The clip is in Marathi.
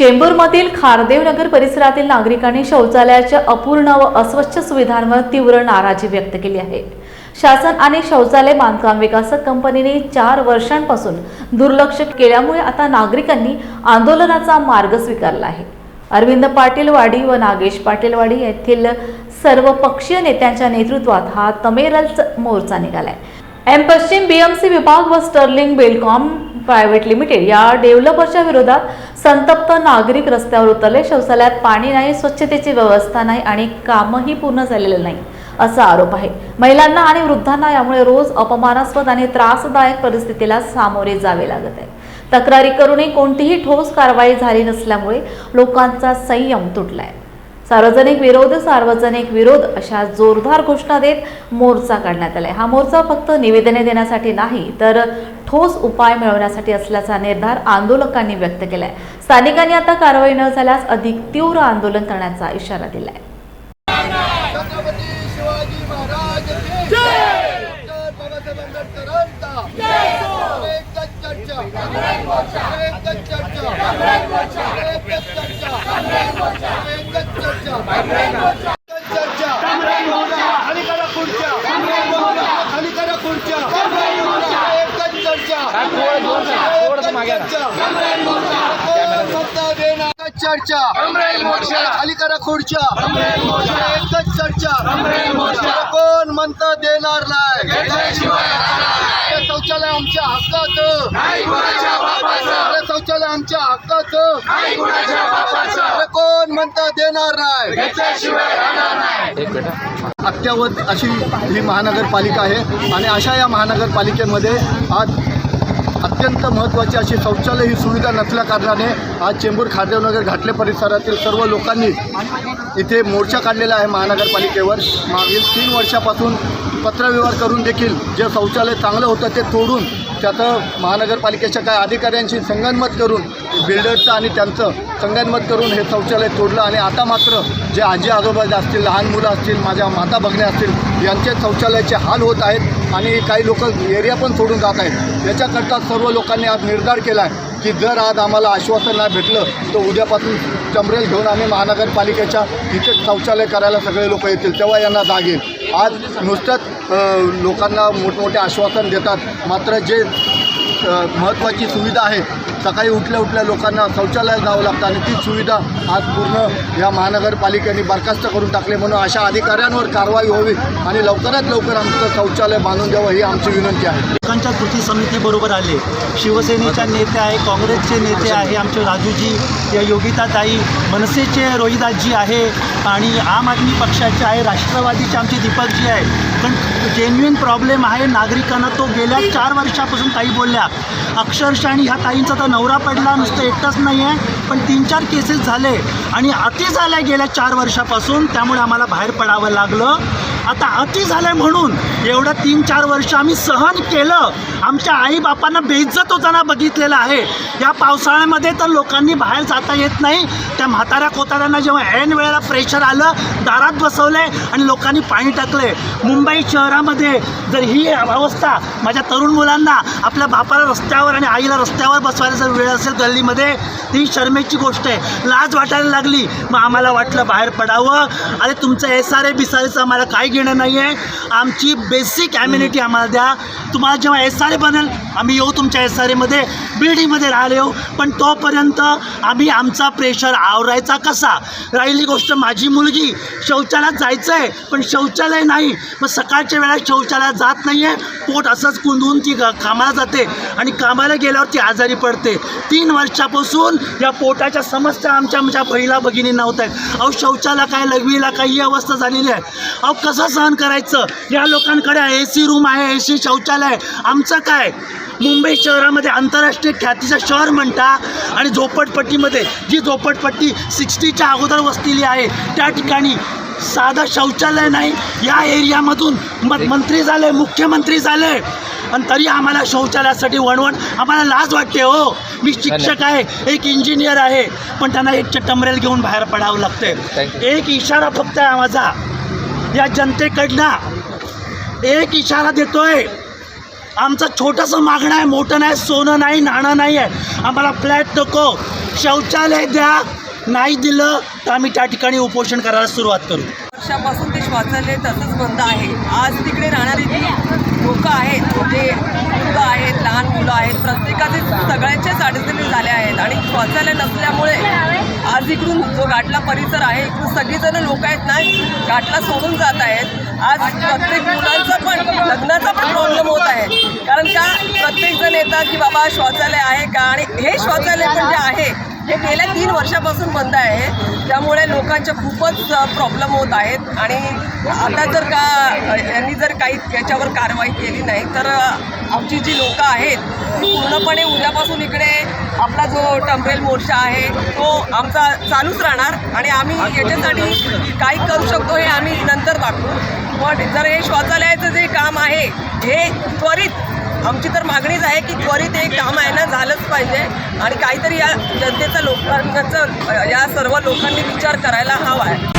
चेंबूरमधील खारदेव नगर परिसरातील नागरिकांनी शौचालयाच्या अपूर्ण व अस्वच्छ सुविधांवर तीव्र नाराजी व्यक्त केली आहे. शासन आणि शौचालय बांधकाम विकासक कंपनीने चार वर्षांपासून दुर्लक्ष केल्यामुळे आता नागरिकांनी आंदोलनाचा मार्ग स्वीकारला आहे. अरविंद पाटीलवाडी व नागेश पाटीलवाडी येथील सर्व पक्षीय नेत्यांच्या नेतृत्वात हा तमेरल मोर्चा निघालाय. एम पश्चिम बीएमसी विभाग व स्टर्लिंग बेलकॉम प्रायव्हेट लिमिटेड या डेव्हलपरच्या विरोधात संतप्त नागरिक रस्त्यावर उतरले. शौचालयात पाणी नाही स्वच्छतेची व्यवस्था नाही आणि कामही पूर्ण झालेलं नाही असा आरोप आहे. महिलांना आणि वृद्धांना यामुळे रोज अपमानास्पद आणि त्रासदायक परिस्थितीला सामोरे जावे लागत आहे. तक्रारी करूनही कोणतीही ठोस कारवाई झाली नसल्यामुळे लोकांचा संयम तुटलाय. सार्वजनिक विरोध सार्वजनिक विरोध अशा जोरदार घोषणा देत मोर्चा काढण्यात आलाय. हा मोर्चा फक्त निवेदने देण्यासाठी नाही तर ठोस उपाय मिळवण्यासाठी असल्याचा निर्धार आंदोलकांनी व्यक्त केलाय. स्थानिकांनी आता कारवाई न झाल्यास अधिक तीव्र आंदोलन करण्याचा इशारा दिलाय. बाबासाहेब आंबेडकरांचा जय एकच चर्चा एकच चर्चा एकच चर्चा एकच चर्चा एकच चर्चा खाली करा खुर्च्या खाली करा खुर्च्या एकच चर्चा एकच चर्चा सत्ता देणार एकच चर्चा. खाली करा खुर्च्या. एकच चर्चा. कोण म्हणतं देणार नाही. शौचालय आमच्या हक्काचं. शौचालय आमच्या हक्काचं. कोण म्हणतं देणार नाही. अत्यावत अशी ही महानगरपालिका आहे. आणि अशा या महानगरपालिकेमध्ये आज अत्यंत महत्त्वाची अशी शौचालय ही सुविधा नसल्या कारणाने आज चेंबूर खारदेवनगर घाटले परिसरातील सर्व लोकांनी इथे मोर्चा काढलेला आहे महानगरपालिकेवर. मागील तीन वर्षापासून पत्रव्यवहार करून देखील जे शौचालय चांगलं होतं ते तोडून त्याचं महानगरपालिकेच्या काही अधिकाऱ्यांशी संगनमत करून बिल्डरचं आणि त्यांचं संगनमत करून हे शौचालय तोडलं आणि आता मात्र जे आजी आजोबा असतील लहान मुलं असतील माझ्या माता भगण्या असतील यांचे शौचालयाचे हाल होत आहेत. आणि काही लोक एरिया पण सोडून जात आहेत. याच्याकरता सर्व लोकांनी आज निर्धार केला आहे की जर आज आम्हाला आश्वासन नाही भेटलं तर उद्यापासून चंबरेल घेऊन आम्ही महानगरपालिकेच्या इथे शौचालय करायला सगळे लोक येतील तेव्हा यांना जाग येईल. आज नुसतंच लोकांना मोठमोठे आश्वासन देतात. मात्र जे महत्त्वाची सुविधा आहे सकाळी उठल्या उठल्या लोकांना शौचालयात जावं लागतं आणि ती सुविधा आज पूर्ण या महानगरपालिकेने बरखास्त करून टाकली म्हणून अशा अधिकाऱ्यांवर कारवाई व्हावी आणि लवकरात लवकर आमचं शौचालय बांधून द्यावं ही आमची विनंती आहे. लोकांच्या कृती समितीबरोबर आले. शिवसेनेच्या नेते आहे काँग्रेसचे नेते आहे आमचे राजूजी या योगिताताई मनसेचे रोहिदासजी आहे आणि आम आदमी पक्षाचे आहे राष्ट्रवादीचे आमचे दीपकजी आहे. पण जेन्युइन प्रॉब्लेम आहे नागरिकांना तो गेल्या चार वर्षापासून ताई बोलल्या. अक्षरशः आणि ह्या ताईंचा तर नवरा पडला नुसतं एकटाच नाही आहे पण तीन चार केसेस झाले आणि अति झाल्या गेल्या चार वर्षापासून त्यामुळे आम्हाला बाहेर पडावं लागलं. आता अति झालंय म्हणून एवढं तीन चार वर्ष आम्ही सहन केलं. आमच्या आईबापांना बेइज्जत होताना बघितलेलं आहे. या पावसाळ्यामध्ये तर लोकांनी बाहेर जाता येत नाही. त्या म्हाताऱ्या कोताऱ्यांना जेव्हा ऐन वेळेला प्रेशर आलं दारात बसवले आणि लोकांनी पाणी टाकले मुंबई शहरामध्ये जर ही अवस्था माझ्या तरुण मुलांना आपल्या बापाला रस्त्यावर आणि आईला रस्त्यावर बसवायला जर वेळ असेल गल्लीमध्ये ती शर्मेची गोष्ट आहे. लाज वाटायला लागली. मग आम्हाला वाटलं बाहेर पडावं. अरे तुमचं एस आर ए बिसारेचं आम्हाला काही घेणं नाही आहे आमची बेसिक ॲम्युनिटी आम्हाला द्या. तुम्हाला जेव्हा एस आर ए बनेल आम्ही येऊ तुमच्या एस आर एमध्ये बिल्डिंगमध्ये राहिले येऊ. पण तोपर्यंत आम्ही आमचा प्रेशर आवरायचा कसा? राहिली गोष्ट माझी मुलगी. शौचालयात जायचं आहे पण शौचालय नाही. मग सकाळच्या वेळा शौचालयात जात नाही आहे पोट असंच कुंदून ती कामाला जाते. आणि कामाला गेल्यावर ती आजारी पडते. तीन वर्षापासून या पोटाच्या समस्या आमच्या आमच्या पहिला भगिनींना होत आहेत. अहो शौचालय काय लघवीला काही अवस्था झालेली आहे. अहो कसं सहन करायचं? या लोकांकडे ए सी रूम आहे ए सी शौचालय. आमचं काय? मुंबई शहरामध्ये आंतरराष्ट्रीय ख्यातीचं शहर म्हणता आणि झोपडपट्टीमध्ये जी झोपडपट्टी सिक्स्टीच्या अगोदर वसलेली आहे त्या ठिकाणी साधं शौचालय नाही. या एरियामधून म मंत्री झाले मुख्यमंत्री झाले. आणि तरी आम्हाला शौचालयासाठी वणवण आम्हाला लाज वाटते हो. मी शिक्षक आहे एक इंजिनियर आहे पण त्यांना एक टमरेल घेऊन बाहेर पडावं लागते एक इशारा फक्त आहे माझा या जनतेकडनं एक इशारा देतोय. आमचं छोटंसं मागणं आहे मोठं नाही सोनं नाही नाणं नाही आहे. आम्हाला फ्लॅट नको. शौचालय द्या. नाही दिलं तर आम्ही त्या ठिकाणी उपोषण करायला सुरुवात करू. वर्षापासून ते शौचालय तसंच बंद आहे. आज तिकडे राहणारी जी लोकं आहेत छोटे मुलं आहेत लहान मुलं आहेत प्रत्येकाचे सगळ्यांचेच अडचणी झाल्या आहेत. आणि शौचालय नसल्यामुळे आज इकडून जो घाटला परिसर आहे. इकडून सगळीजण लोक आहेत ना घाटला सोडून जात आहेत. आज प्रत्येक मुलांचा पण लग्नाचा पण प्रॉब्लेम होत आहे. कारण का प्रत्येकजण येतात की बाबा शौचालय आहे का? आणि हे शौचालय पण जे आहे हे गेल्या तीन वर्षापासून बंद आहे. त्यामुळे लोकांच्या खूपच प्रॉब्लेम होत आहेत. आणि आता जर का यांनी जर काही याच्यावर कारवाई केली नाही तर आमची जी लोकं आहेत ती पूर्णपणे उद्यापासून इकडे आपला जो टंबरेल मोर्चा आहे तो आमचा चालूच राहणार. आणि आम्ही याच्यासाठी काय करू शकतो हे आम्ही नंतर दाखवू पण जर हे शौचालयाचं जे काम आहे हे त्वरित आमची तर मागणीच आहे की त्वरित एक काम आहे ना झालंच पाहिजे. आणि काहीतरी या जनतेचा लोकांचा या सर्व लोकांनी विचार करायला हवा आहे.